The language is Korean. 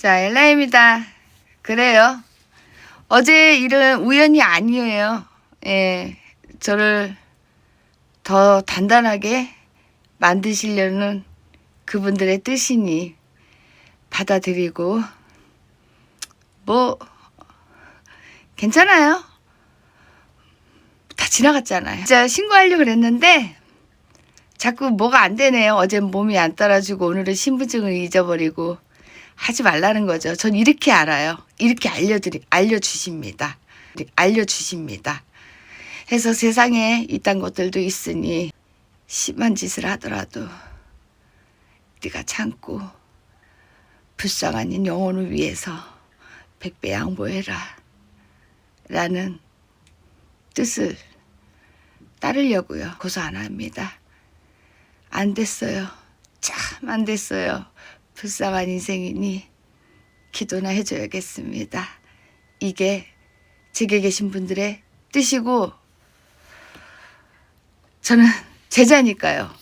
자, 엘라입니다. 그래요. 어제 일은 우연이 아니에요. 예, 저를 더 단단하게 만드시려는 그분들의 뜻이니 받아들이고, 뭐, 괜찮아요. 다 지나갔잖아요. 진짜 신고하려고 그랬는데, 자꾸 뭐가 안 되네요. 어젠 몸이 안 따라주고, 오늘은 신분증을 잊어버리고, 하지 말라는 거죠. 전 이렇게 알아요. 이렇게 알려드리, 알려주십니다. 알려주십니다. 해서 세상에 이딴 것들도 있으니 심한 짓을 하더라도 네가 참고 불쌍한 이 영혼을 위해서 백배 양보해라 라는 뜻을 따르려고요. 고소 안 합니다. 안 됐어요. 참 안 됐어요. 불쌍한 인생이니 기도나 해줘야겠습니다. 이게 제게 계신 분들의 뜻이고 저는 제자니까요.